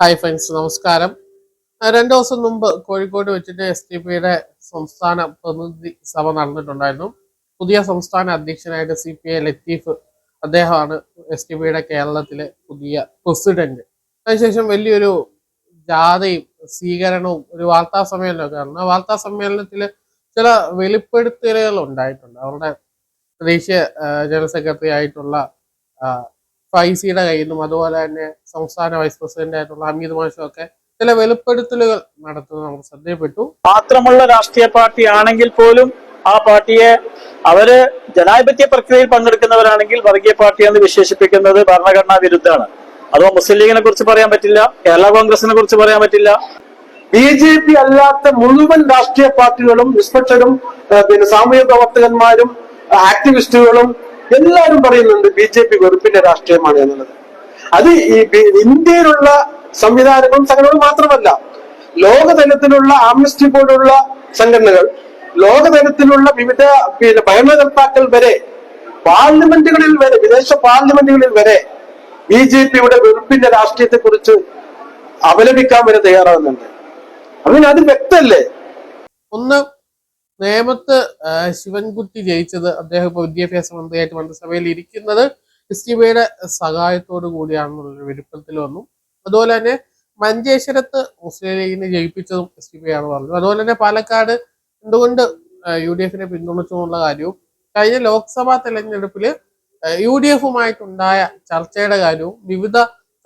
Hi friends നമസ്കാരം. രണ്ടു ദിവസം മുമ്പ് കോഴിക്കോട് വെച്ചിട്ട് എസ് ടി പിയുടെ സംസ്ഥാന പ്രതിനിധി സഭ നടന്നിട്ടുണ്ടായിരുന്നു. പുതിയ സംസ്ഥാന അധ്യക്ഷനായിട്ട് സി പി ഐ ലത്തീഫ് അദ്ദേഹമാണ് എസ് ടി പിയുടെ കേരളത്തിലെ പുതിയ പ്രസിഡന്റ്. അതിനുശേഷം വലിയൊരു ജാഥയും സ്വീകരണവും ഒരു വാർത്താ സമ്മേളനമൊക്കെ നടന്നു. ആ വാർത്താ സമ്മേളനത്തിൽ ചില വെളിപ്പെടുത്തലുകൾ ഉണ്ടായിട്ടുണ്ട്. അവരുടെ ദേശീയ ജനറൽ സെക്രട്ടറി ആയിട്ടുള്ള ഫൈസിയുടെ കയ്യിൽ നിന്നും അതുപോലെ തന്നെ സംസ്ഥാന വൈസ് പ്രസിഡന്റ് ആയിട്ടുള്ള ഹമീദ് മാഷും ഒക്കെ ചില വെളിപ്പെടുത്തലുകൾ നടത്തുന്നത് നമുക്ക് ശ്രദ്ധയപ്പെട്ടു മാത്രമുള്ള രാഷ്ട്രീയ പാർട്ടി ആണെങ്കിൽ പോലും ആ പാർട്ടിയെ അവർ ജനാധിപത്യ പ്രക്രിയയിൽ പങ്കെടുക്കുന്നവരാണെങ്കിൽ വർഗീയ പാർട്ടി എന്ന് വിശേഷിപ്പിക്കുന്നത് ഭരണഘടനാ വിരുദ്ധമാണ്. അതോ മുസ്ലിം ലീഗിനെ കുറിച്ച് പറയാൻ പറ്റില്ല കേരള കോൺഗ്രസിനെ കുറിച്ച് പറയാൻ പറ്റില്ല. ബി ജെ പി അല്ലാത്ത മുഴുവൻ രാഷ്ട്രീയ പാർട്ടികളും നിഷ്പക്ഷരും പിന്നെ സാമൂഹ്യ പ്രവർത്തകന്മാരും ആക്ടിവിസ്റ്റുകളും എല്ലാവരും പറയുന്നുണ്ട് ബി ജെ പി വെറുപ്പിന്റെ രാഷ്ട്രീയമാണ് എന്നുള്ളത്. അത് ഈ ഇന്ത്യയിലുള്ള സംവിധാനങ്ങളും സംഘടനകളും മാത്രമല്ല ലോകതലത്തിലുള്ള ആംനസ്റ്റി പോലുള്ള സംഘടനകൾ ലോകതലത്തിലുള്ള വിവിധ പിന്നെ ഭരണകർത്താക്കൾ വരെ പാർലമെന്റുകളിൽ വരെ വിദേശ പാർലമെന്റുകളിൽ വരെ ബി ജെ പിയുടെ വെറുപ്പിന്റെ രാഷ്ട്രീയത്തെ കുറിച്ച് അപലപിക്കാൻ വരെ തയ്യാറാവുന്നുണ്ട് അങ്ങനെ അത് വ്യക്തല്ലേ ഒന്ന് നേമത്ത് ശിവൻകുട്ടി ജയിച്ചത് അദ്ദേഹം ഇപ്പോൾ വിദ്യാഭ്യാസ മന്ത്രിയായിട്ട് മന്ത്രിസഭയിൽ ഇരിക്കുന്നത് എസ് ടി ബിയുടെ സഹായത്തോടു കൂടിയാണെന്നുള്ള വെളിപ്പെടുത്തൽ വന്നു. അതുപോലെ തന്നെ മഞ്ചേശ്വരത്ത് മുസ്ലിം ലീഗിനെ ജയിപ്പിച്ചതും എസ് ടി ബി പറഞ്ഞു. അതുപോലെ തന്നെ പാലക്കാട് എന്തുകൊണ്ട് യു ഡി എഫിനെ പിന്തുണച്ചു കാര്യവും കഴിഞ്ഞ ലോക്സഭാ തെരഞ്ഞെടുപ്പിൽ യു ഡി എഫുമായിട്ടുണ്ടായ ചർച്ചയുടെ കാര്യവും വിവിധ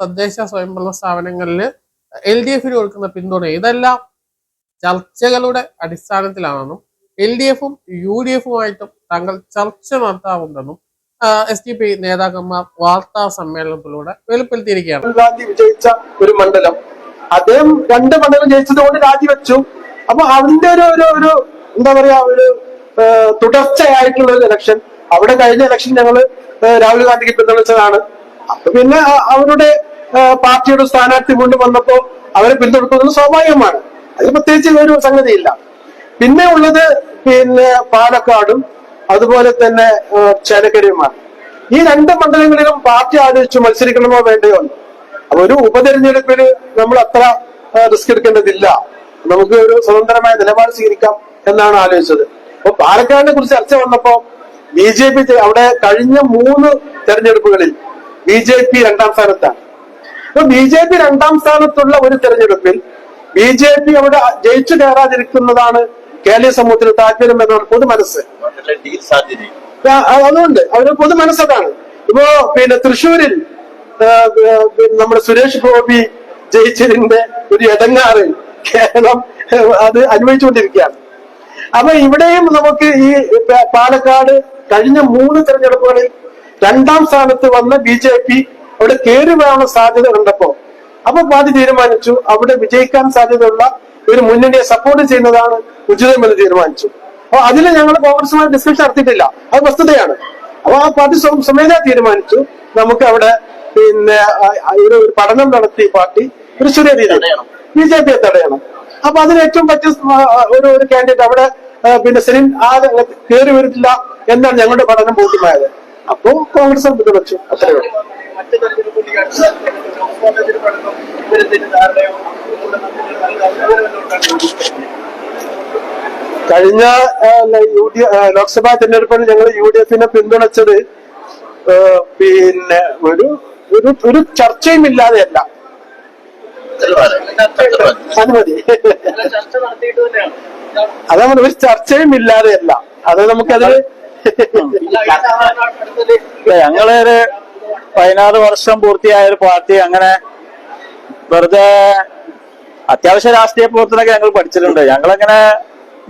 തദ്ദേശ സ്വയംഭരണ സ്ഥാപനങ്ങളിൽ എൽ ഡി എഫിന് കൊടുക്കുന്ന പിന്തുണ ഇതെല്ലാം ചർച്ചകളുടെ അടിസ്ഥാനത്തിലാണെന്നും എൽ ഡി എഫും യു ഡി എഫുമായിട്ടും തങ്ങൾ ചർച്ച നടത്താറുണ്ടെന്നും എസ് ഡി പി നേതാക്കന്മാർ വാർത്താ സമ്മേളനത്തിലൂടെ വെളിപ്പെടുത്തിയിരിക്കുകയാണ്. രാഹുൽ ഗാന്ധി വിജയിച്ച ഒരു മണ്ഡലം. അദ്ദേഹം രണ്ട് മണ്ഡലം ജയിച്ചത് കൊണ്ട് രാജിവെച്ചു. അപ്പൊ അതിന്റെ ഒരു ഒരു ഒരു എന്താ പറയാ ഒരു തുടർച്ചയായിട്ടുള്ള ഒരു ഇലക്ഷൻ അവിടെ കഴിഞ്ഞ ഇലക്ഷൻ ഞങ്ങൾ രാഹുൽ ഗാന്ധിക്ക് പിന്തുണച്ചതാണ്. പിന്നെ അവരുടെ പാർട്ടിയുടെ സ്ഥാനാർത്ഥി കൊണ്ട് വന്നപ്പോ അവരെ പിന്തുണക്കുന്നത് സ്വാഭാവികമാണ്. അതിൽ പ്രത്യേകിച്ച് ഒരു സംഗതിയില്ല. പിന്നെ ഉള്ളത് പിന്നെ പാലക്കാടും അതുപോലെ തന്നെ ചേലക്കരയുമാണ് ഈ രണ്ട് മണ്ഡലങ്ങളിലും പാർട്ടി ആലോചിച്ച് മത്സരിക്കണമോ വേണ്ടയോ? അപ്പൊ ഒരു ഉപതെരഞ്ഞെടുപ്പിന് നമ്മൾ അത്ര റിസ്ക് എടുക്കേണ്ടതില്ല. നമുക്ക് ഒരു സ്വതന്ത്രമായ നിലപാട് സ്വീകരിക്കാം എന്നാണ് ആലോചിച്ചത്. അപ്പൊ പാലക്കാടിനെ കുറിച്ച് ചർച്ച വന്നപ്പോ ബി ജെ പി അവിടെ കഴിഞ്ഞ മൂന്ന് തെരഞ്ഞെടുപ്പുകളിൽ ബി ജെ പി രണ്ടാം സ്ഥാനത്താണ്. അപ്പൊ ബി ജെ പി രണ്ടാം സ്ഥാനത്തുള്ള ഒരു തെരഞ്ഞെടുപ്പിൽ ബി ജെ പി അവിടെ ജയിച്ചു കയറാതിരിക്കുന്നതാണ് കേരളീയ സമൂഹത്തിന് താല്പര്യം എന്നാണ് പൊതു മനസ്സ്. അതുകൊണ്ട് അവർ പൊതു മനസ്സതാണ് ഇപ്പോ പിന്നെ തൃശ്ശൂരിൽ നമ്മുടെ സുരേഷ് ഗോപി ജയിച്ചതിന്റെ ഒരു ഇടങ്ങാറ് കേരളം അത് അനുഭവിച്ചുകൊണ്ടിരിക്കുകയാണ്. അപ്പൊ ഇവിടെയും നമുക്ക് ഈ പാലക്കാട് കഴിഞ്ഞ മൂന്ന് തെരഞ്ഞെടുപ്പുകളിൽ രണ്ടാം സ്ഥാനത്ത് വന്ന ബി ജെ പി അവിടെ കയറി വരാനുള്ള സാധ്യത കണ്ടപ്പോ അപ്പൊ പാർട്ടി തീരുമാനിച്ചു. അവിടെ വിജയിക്കാൻ സാധ്യതയുള്ള ഒരു മുന്നണിയെ സപ്പോർട്ട് ചെയ്യുന്നതാണ് ഉചിതമെന്ന് തീരുമാനിച്ചു. അപ്പൊ അതിൽ ഞങ്ങൾ കോൺഗ്രസുമായി ഡിസ്കഷൻ നടത്തിയിട്ടില്ല. അത് വസ്തുതയാണ്. അപ്പൊ ആ പാർട്ടി സ്വമേധ തീരുമാനിച്ചു. നമുക്ക് അവിടെ പിന്നെ ഒരു പഠനം നടത്തി പാർട്ടി ഒരു ചെറിയ രീതിയിൽ. ബി ജെ പിയെ തടയണം. അപ്പൊ അതിന് ഏറ്റവും പറ്റിയ ഒരു ഒരു കാൻഡിഡേറ്റ് അവിടെ പിന്നെ സെലിൻ ആ കയറി വരില്ല എന്നാണ് ഞങ്ങളുടെ പഠനം ബോധ്യമായത്. അപ്പോ കോൺഗ്രസ് പ്രതിപക്ഷം അത്രയേ ഉള്ളൂ. കഴിഞ്ഞ യു ഡി ലോക്സഭാ തെരഞ്ഞെടുപ്പിൽ ഞങ്ങൾ യു ഡി എഫിനെ പിന്തുണച്ചത് പിന്നെ ഒരു ഒരു ഒരു ചർച്ചയും ഇല്ലാതെയല്ല അത് മതി. അതാണ് ഒരു ചർച്ചയും ഇല്ലാതെയല്ല അത് നമുക്കതിൽ ഇല്ല, ഞങ്ങൾ ഒരു പതിനാറ് വർഷം പൂർത്തിയായ ഒരു പാർട്ടി അങ്ങനെ വെറുതെ അത്യാവശ്യ രാഷ്ട്രീയ പ്രവർത്തനമൊക്കെ ഞങ്ങൾ പഠിച്ചിട്ടുണ്ട്. ഞങ്ങളങ്ങനെ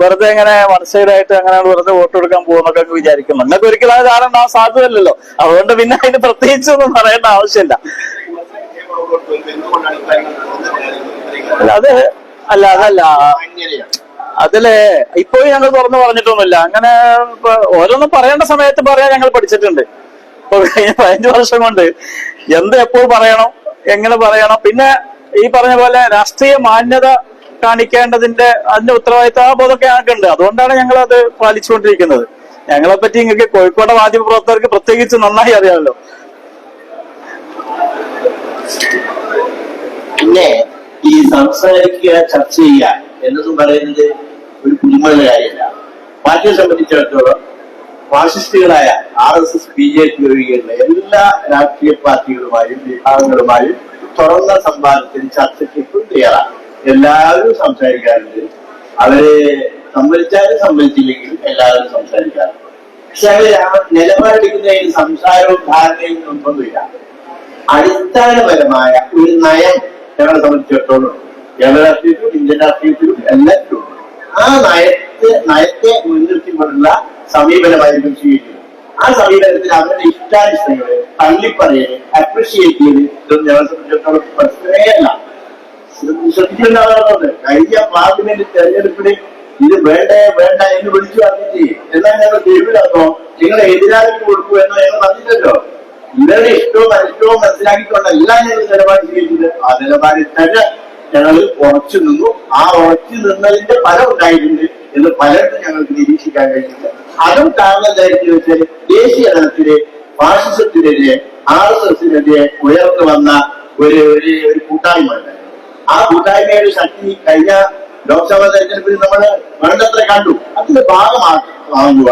വെറുതെ ഇങ്ങനെ വൺ സൈഡ് ആയിട്ട് അങ്ങനെ വെറുതെ വോട്ട് കൊടുക്കാൻ പോകുന്നൊക്കെ വിചാരിക്കുന്നു. വിചാരിക്കും നിങ്ങൾക്ക് ഒരിക്കലും അത് കാരണം ഉണ്ടാവാൻ സാധ്യതയല്ലല്ലോ. അതുകൊണ്ട് പിന്നെ അതിന് പ്രത്യേകിച്ച് ഒന്നും പറയേണ്ട ആവശ്യമില്ല. അല്ല അത് അല്ല. അതല്ല അതിൽ ഇപ്പോഴും ഞങ്ങൾ തുറന്നു പറഞ്ഞിട്ടൊന്നുമില്ല. അങ്ങനെ ഓരോന്നും പറയേണ്ട സമയത്ത് പറയാൻ ഞങ്ങൾ പഠിച്ചിട്ടുണ്ട്. ഇപ്പൊ കഴിഞ്ഞ പതിനഞ്ച് വർഷം കൊണ്ട് എന്ത് എപ്പോൾ പറയണം എങ്ങനെ പറയണം. പിന്നെ ഈ പറഞ്ഞ പോലെ രാഷ്ട്രീയ മാന്യത കാണിക്കേണ്ടതിന്റെ അതിന്റെ ഉത്തരവാദിത്ത ആ ബോധമൊക്കെ ഞങ്ങൾക്കുണ്ട്. അതുകൊണ്ടാണ് ഞങ്ങൾ അത് പാലിച്ചുകൊണ്ടിരിക്കുന്നത്. ഞങ്ങളെ പറ്റി നിങ്ങൾക്ക് കോഴിക്കോട് മാധ്യമ പ്രവർത്തകർക്ക് പ്രത്യേകിച്ച് നന്നായി അറിയാമല്ലോ. പിന്നെ ഈ സംസാരിക്കുക ചർച്ച ചെയ്യുക എന്നതും പറയുന്നത് ഒരു പുതുമയുള്ള കാര്യമല്ല പാർട്ടിയെ സംബന്ധിച്ചിടത്തോളം ഫാസിസ്റ്റുകളായ R S S B J P ഒഴികെയുള്ള എല്ലാ രാഷ്ട്രീയ പാർട്ടികളുമായും വിഭാഗങ്ങളുമായും തുറന്ന സംവാദത്തിന് ചർച്ചയ്ക്ക് എപ്പോഴും തയ്യാറാണ്. എല്ലാവരും സംസാരിക്കാറുണ്ട്. അവരെ സമ്മതിച്ചാലും സമ്മതിച്ചില്ലെങ്കിലും എല്ലാവരും സംസാരിക്കാറുണ്ട്. പക്ഷെ അവർ നിലപാടെടുക്കുന്നതിന് സംസാരവും ധാരണയും ഒന്നുമില്ല. അടിസ്ഥാനപരമായ ഒരു നയം ഞങ്ങളെ സംബന്ധിച്ചിടത്തോളം കേരള രാഷ്ട്രീയത്തിലും ഇന്ത്യൻ രാഷ്ട്രീയത്തിലും എല്ലാത്തിലും. ആ നയത്തെ നയത്തെ മുൻനിർത്തിക്കൊണ്ടുള്ള സമീപനമായിരിക്കും സ്വീകരിക്കുന്നത് ആ സമീപനത്തിൽ അവരുടെ ഇഷ്ടാനിഷ്ടങ്ങൾ തള്ളിപ്പറയൽ അപ്രിഷിയേറ്റ് ചെയ്ത് ഇതൊന്നും ഞങ്ങളെ സംബന്ധിച്ചിടത്തോളം പ്രശ്നമേയല്ല ശ്രദ്ധിക്കേണ്ടതാണ് കഴിഞ്ഞ പാർലമെന്റ് തെരഞ്ഞെടുപ്പിന് ഇത് വേണ്ട വേണ്ട എന്ന് വിളിച്ചു പറഞ്ഞിട്ട് എന്നാൽ ഞങ്ങൾ തീരുമാനമോ നിങ്ങളെ എതിരാളിക്ക് കൊടുക്കൂ എന്ന് ഞങ്ങൾ പറഞ്ഞില്ലല്ലോ. ഇവരുടെ ഇഷ്ടവും അനിഷ്ടവും മനസ്സിലാക്കിക്കൊണ്ടല്ല ഞങ്ങൾ നിലപാട് സ്വീകരിച്ചത് ആ നിലപാടിൽ തന്നെ ഞങ്ങൾ ഉറച്ചു നിന്നു. ആ ഉറച്ചു നിന്നതിന്റെ ഫലം ഉണ്ടായിട്ടുണ്ട് എന്ന് പലർക്കും ഞങ്ങൾക്ക് നിരീക്ഷിക്കാൻ കഴിഞ്ഞില്ല. അതും കാരണം എന്തായിരിക്കും വെച്ചാൽ ദേശീയ തലത്തിലെ ഫാഷിസത്തിനെതിരെ ആർ എസ് എസിനെതിരെ ഉയർന്നു വന്ന ഒരു ഒരു ഒരു കൂട്ടായ്മ ആ കൂട്ടായ്മയുടെ ശക്തി കഴിഞ്ഞ ലോക്സഭാ തെരഞ്ഞെടുപ്പിൽ നമ്മൾ വേണ്ടത്ര കണ്ടു. അതിന്റെ ഭാഗമാക്കുക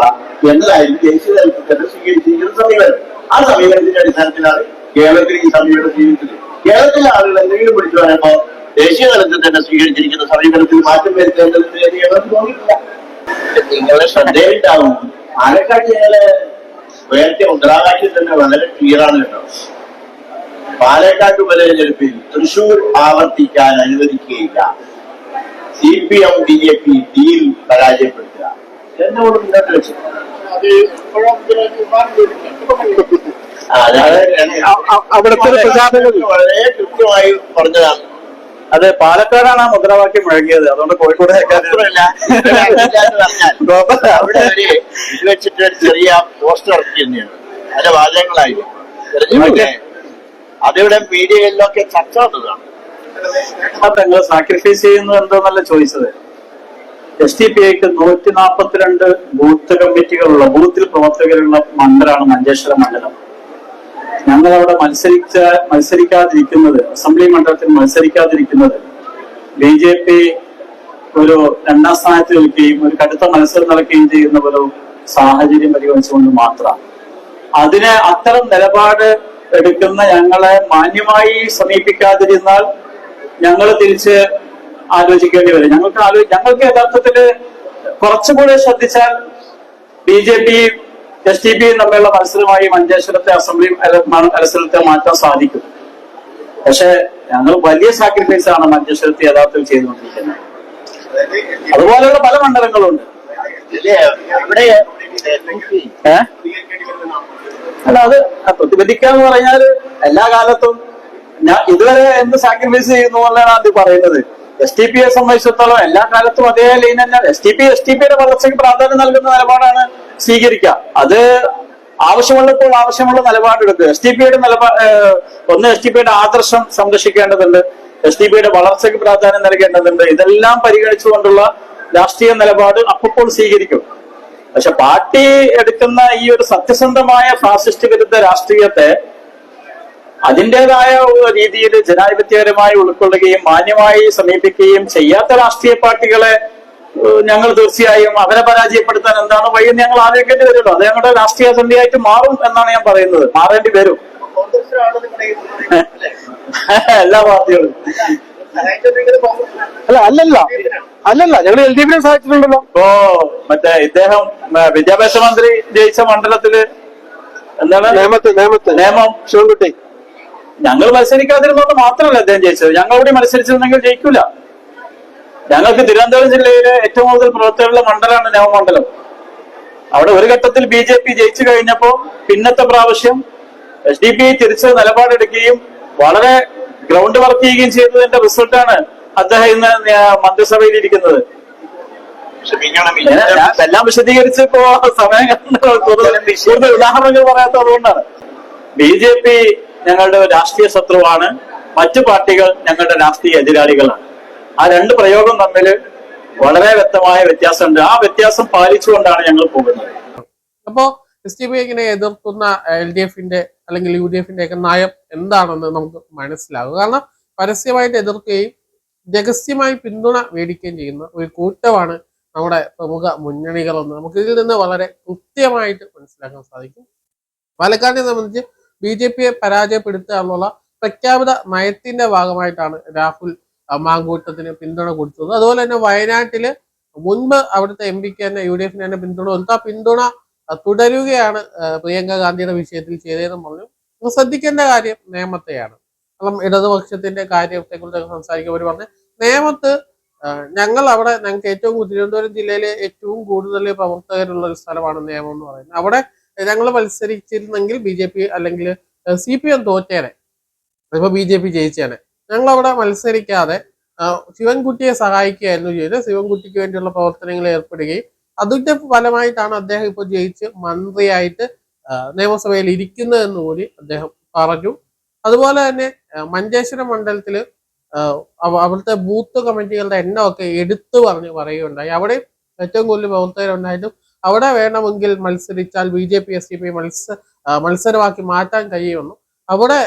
എന്നതായിരുന്നു ദേശീയ തലത്തിൽ തന്നെ സ്വീകരിച്ചിരിക്കുന്ന സമീപനം. ആ സമീപനത്തിന്റെ അടിസ്ഥാനത്തിലാണ് കേരളത്തിൽ ഈ സമീപനം സ്വീകരിച്ചത് കേരളത്തിലെ ആളുകൾ എന്തെങ്കിലും പിടിച്ചു പറയുമ്പോ ദേശീയ തലത്തിൽ തന്നെ സ്വീകരിച്ചിരിക്കുന്ന സമീപനത്തിൽ മാറ്റം വരുത്തേണ്ടത് നിങ്ങളെ ശ്രദ്ധയുണ്ടാവും പാലക്കാട് ഞങ്ങൾ ഉയർത്തിയ മുദ്രാവാക്യം തന്നെ വളരെ ക്ലിയർ ആണ് കേട്ടോ. പാലക്കാട് ഉപതെരഞ്ഞെടുപ്പിൽ തൃശൂർ ആവർത്തിക്കാൻ അനുവദിക്കുകയില്ല. C P M B J P deal പരാജയപ്പെടുത്തുക. എന്നോട് മുന്നോട്ട് വെച്ചു അവിടുത്തെ വളരെ കൃത്യമായി പറഞ്ഞതാണ്. അത് പാലക്കാടാണ് ആ മുദ്രാവാക്യം മുഴങ്ങിയത് അതുകൊണ്ട് കോഴിക്കോട് അവിടെ ഒരു ഇത് വെച്ചിട്ട് ഒരു ചെറിയ പോസ്റ്റർ ഇറക്കി തന്നെയാണ്. അതിന്റെ വാചകങ്ങളായിരുന്നു അതിവിടെ മീഡിയയിലൊക്കെ ചർച്ച വന്നതാണ് നിങ്ങൾ സാക്രിഫൈസ് ചെയ്യുന്നത് എന്തോന്നല്ല ചോദിച്ചത്? എസ് ടി പി ഐക്ക് നൂറ്റി നാൽപ്പത്തിരണ്ട് ബൂത്ത് കമ്മിറ്റികളുള്ള ബൂത്തിൽ പ്രവർത്തകരുള്ള മണ്ഡലമാണ് മഞ്ചേശ്വരം മണ്ഡലം. ഞങ്ങൾ അവിടെ മത്സരിച്ച മത്സരിക്കാതിരിക്കുന്നത് അസംബ്ലി മണ്ഡലത്തിൽ മത്സരിക്കാതിരിക്കുന്നത് ബി ജെ പി ഒരു രണ്ടാം സ്ഥാനത്ത് നിൽക്കുകയും ഒരു കടുത്ത മത്സരം നടക്കുകയും ചെയ്യുന്ന ഒരു സാഹചര്യം പരിഗണിച്ചുകൊണ്ട് മാത്രമാണ്. അതിന് അത്തരം നിലപാട് എടുക്കുന്ന ഞങ്ങളെ മാന്യമായി സമീപിക്കാതിരുന്നാൽ ഞങ്ങൾ തിരിച്ച് ആലോചിക്കേണ്ടി വരും. ഞങ്ങൾക്ക് ആലോ ഞങ്ങൾക്ക് യഥാർത്ഥത്തിൽ കുറച്ചുകൂടെ ശ്രദ്ധിച്ചാൽ B J P S T പിയും തമ്മിലുള്ള മത്സരമായി മഞ്ചേശ്വരത്തെ അസംബ്ലി മത്സരത്തെ മാറ്റാൻ സാധിക്കും. പക്ഷെ ഞങ്ങൾ വലിയ സാക്രിഫൈസ് ആണ് മഞ്ചേശ്വരത്തെ യഥാർത്ഥത്തിൽ ചെയ്തുകൊണ്ടിരിക്കുന്നത്. അതുപോലെയുള്ള പല മണ്ഡലങ്ങളുണ്ട്. അല്ല? അത് പ്രതിബന്ധിക്കുക എന്ന് പറഞ്ഞാൽ എല്ലാ കാലത്തും ഞാൻ ഇതുവരെ എന്ത് സാക്രിഫൈസ് ചെയ്യുന്നു എന്നാണ് അത് പറയുന്നത്. എസ് ടി പിയെ സംബന്ധിച്ചിടത്തോളം എല്ലാ കാലത്തും അതേ ലൈൻ തന്നെ S T P S T പിയുടെ വളർച്ചയ്ക്ക് പ്രാധാന്യം നൽകുന്ന നിലപാടാണ് സ്വീകരിക്കുക അത് ആവശ്യമുള്ളപ്പോൾ ആവശ്യമുള്ള നിലപാടെടുക്കുക എസ് ടി പിയുടെ നിലപാട് ഒന്ന് എസ് ടി പിയുടെ ആദർശം സംരക്ഷിക്കേണ്ടതുണ്ട്. എസ് ടി പിയുടെ വളർച്ചയ്ക്ക് പ്രാധാന്യം നൽകേണ്ടതുണ്ട്. ഇതെല്ലാം പരിഗണിച്ചുകൊണ്ടുള്ള രാഷ്ട്രീയ നിലപാട് അപ്പോൾ സ്വീകരിക്കും. പക്ഷെ പാർട്ടി എടുക്കുന്ന ഈ ഒരു സത്യസന്ധമായ ഫാസിസ്റ്റ് വിരുദ്ധ രാഷ്ട്രീയത്തെ അതിന്റെതായ രീതിയിൽ ജനാധിപത്യപരമായി ഉൾക്കൊള്ളുകയും മാന്യമായി സമീപിക്കുകയും ചെയ്യാത്ത രാഷ്ട്രീയ പാർട്ടികളെ ഞങ്ങൾ തീർച്ചയായും അവരെ പരാജയപ്പെടുത്താൻ എന്താണ് വഴി ഞങ്ങൾ ആലോചിക്കേണ്ടി വരുമല്ലോ. അത് ഞങ്ങളുടെ രാഷ്ട്രീയ സന്ധിയായിട്ട് മാറും എന്നാണ് ഞാൻ പറയുന്നത്. മാറേണ്ടി വരും? എല്ലാ പാർട്ടികളും. അല്ല അല്ലല്ല. അല്ലല്ല ഞങ്ങൾ എൽ ഡി എഫിനെ സഹായിച്ചിട്ടുണ്ടല്ലോ. ഓ മറ്റേ ഇദ്ദേഹം വിദ്യാഭ്യാസ മന്ത്രി ജയിച്ച മണ്ഡലത്തിൽ എന്താണ്? നേമത്ത് നേമത്ത്. നിയമം ശിവൻകുട്ടി. ഞങ്ങൾ മത്സരിക്കാതിരുന്നോണ്ട് മാത്രമല്ല അദ്ദേഹം ജയിച്ചത്. ഞങ്ങൾ കൂടി മത്സരിച്ചിരുന്നെങ്കിൽ ജയിക്കൂല. ഞങ്ങൾക്ക് തിരുവനന്തപുരം ജില്ലയിലെ ഏറ്റവും കൂടുതൽ പ്രവർത്തകരുള്ള മണ്ഡലമാണ് നവമണ്ഡലം അവിടെ ഒരു ഘട്ടത്തിൽ ബി ജെ പി ജയിച്ചു കഴിഞ്ഞപ്പോ പിന്നത്തെ പ്രാവശ്യം എസ് ഡി പി തിരിച്ച് നിലപാടെടുക്കുകയും വളരെ ഗ്രൗണ്ട് വർക്ക് ചെയ്യുകയും ചെയ്തതിന്റെ റിസൾട്ടാണ് അദ്ദേഹം ഇന്ന് മന്ത്രിസഭയിൽ ഇരിക്കുന്നത്. എല്ലാം വിശദീകരിച്ച് ഇപ്പോ സമയം കൂടുതൽ ഉദാഹരണങ്ങൾ പറയാത്തതുകൊണ്ടാണ് ബി ജെ പി ഞങ്ങളുടെ രാഷ്ട്രീയ ശത്രുവാണ്. മറ്റു പാർട്ടികൾ ഞങ്ങളുടെ രാഷ്ട്രീയ എതിരാളികളാണ്. ആ രണ്ട് പ്രയോഗം തമ്മിൽ വളരെ വ്യക്തമായ വ്യത്യാസമുണ്ട്. ആ വ്യത്യാസം പാലിച്ചുകൊണ്ടാണ് ഞങ്ങൾ പോകുന്നത്. അപ്പോ എസ് ടി പി ഇങ്ങനെ എതിർക്കുന്ന എൽ ഡി എഫിന്റെ അല്ലെങ്കിൽ യു ഡി എഫിന്റെ ഒക്കെ നയം എന്താണെന്ന് നമുക്ക് മനസ്സിലാകും കാരണം പരസ്യമായിട്ട് എതിർക്കുകയും രഹസ്യമായി പിന്തുണ മേടിക്കുകയും ചെയ്യുന്ന ഒരു കൂട്ടമാണ് നമ്മുടെ പ്രമുഖ മുന്നണികളെന്ന് നമുക്ക് ഇതിൽ നിന്ന് വളരെ കൃത്യമായിട്ട് മനസ്സിലാക്കാൻ സാധിക്കും. പാലക്കാടിനെ സംബന്ധിച്ച് ബി ജെ പിയെ പരാജയപ്പെടുത്തുക എന്നുള്ള പ്രഖ്യാപിത നയത്തിന്റെ ഭാഗമായിട്ടാണ് രാഹുൽ മാങ്കൂട്ടത്തിന് പിന്തുണ കൊടുത്തത്. അതുപോലെ തന്നെ വയനാട്ടിൽ മുൻപ് അവിടുത്തെ എം പിക്ക് തന്നെ യു ഡി എഫിന് തന്നെ പിന്തുണ കൊടുത്തു. ആ പിന്തുണ തുടരുകയാണ് പ്രിയങ്ക ഗാന്ധിയുടെ വിഷയത്തിൽ ചെയ്തതെന്നും പറഞ്ഞു. ശ്രദ്ധിക്കേണ്ട കാര്യം നിയമത്തെയാണ്. കാരണം ഇടതുപക്ഷത്തിന്റെ കാര്യത്തെ കുറിച്ചൊക്കെ സംസാരിക്കുമ്പോൾ പറഞ്ഞ നേമത്ത് ഞങ്ങൾ അവിടെ ഞങ്ങൾക്ക് ഏറ്റവും തിരുവനന്തപുരം ജില്ലയിലെ ഏറ്റവും കൂടുതൽ പ്രവർത്തകരുള്ള ഒരു സ്ഥലമാണ് നിയമം എന്ന് പറയുന്നത്. അവിടെ ഞങ്ങൾ മത്സരിച്ചിരുന്നെങ്കിൽ ബി ജെ പി അല്ലെങ്കിൽ സി പി എം തോറ്റേനെ. ഇപ്പൊ ബി ജെ പി ജയിച്ചേനെ. ഞങ്ങൾ അവിടെ മത്സരിക്കാതെ ശിവൻകുട്ടിയെ സഹായിക്കുകയായിരുന്നു ചെയ്തത്. ശിവൻകുട്ടിക്ക് വേണ്ടിയുള്ള പ്രവർത്തനങ്ങളിൽ ഏർപ്പെടുകയും അതിന്റെ ഫലമായിട്ടാണ് അദ്ദേഹം ഇപ്പോൾ ജയിച്ച് മന്ത്രിയായിട്ട് നിയമസഭയിൽ നിയമസഭയിൽ ഇരിക്കുന്നതെന്ന് കൂടി അദ്ദേഹം പറഞ്ഞു. അതുപോലെ തന്നെ മഞ്ചേശ്വരം മണ്ഡലത്തിൽ അവിടുത്തെ ബൂത്ത് കമ്മിറ്റികളുടെ എണ്ണമൊക്കെ എടുത്തു പറഞ്ഞ് പറയുകയുണ്ടായി. അവിടെ ഏറ്റവും കൂടുതൽ പ്രവർത്തകരുണ്ടായിട്ടും അവിടെ വേണമെങ്കിൽ മത്സരിച്ചാൽ B J P S D P മത്സ മത്സരമാക്കി മാറ്റാൻ കഴിയുമെന്നും അവിടെ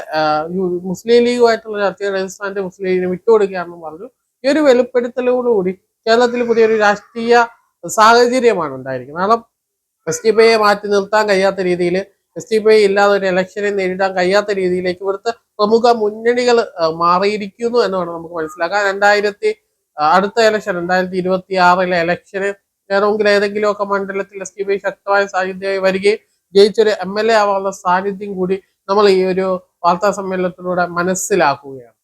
മുസ്ലിം ലീഗുമായിട്ടുള്ള ചർച്ചകൾ രാജസ്ഥാന്റെ മുസ്ലിം ലീഗിനെ വിട്ടുകൊടുക്കുകയാണെന്ന് പറഞ്ഞു. ഈ ഒരു വെളിപ്പെടുത്തലോടുകൂടി കേരളത്തിൽ പുതിയൊരു രാഷ്ട്രീയ സാഹചര്യമാണ് ഉണ്ടായിരിക്കുന്നത്. കാരണം എസ് ടി പി ഐയെ മാറ്റി നിർത്താൻ കഴിയാത്ത രീതിയിൽ എസ് ടി പി ഐ ഇല്ലാതെ ഒരു ഇലക്ഷനെ നേരിടാൻ കഴിയാത്ത രീതിയിലേക്ക് ഇവിടുത്തെ പ്രമുഖ മുന്നണികൾ മാറിയിരിക്കുന്നു എന്ന് വേണം നമുക്ക് മനസ്സിലാക്കാൻ. രണ്ടായിരത്തി അടുത്ത ഇലക്ഷൻ രണ്ടായിരത്തി ഇരുപത്തി ആറിലെ ഇലക്ഷന് വേണമെങ്കിൽ ഏതെങ്കിലുമൊക്കെ മണ്ഡലത്തിൽ എസ് ടി പി ഐ ശക്തമായ സാന്നിധ്യമായി വരികയും ജയിച്ചൊരു എം എൽ എ ആവാനുള്ള സാന്നിധ്യം കൂടി നമ്മൾ ഈ ഒരു വാർത്താ സമ്മേളനത്തിലൂടെ മനസ്സിലാക്കുകയാണ്.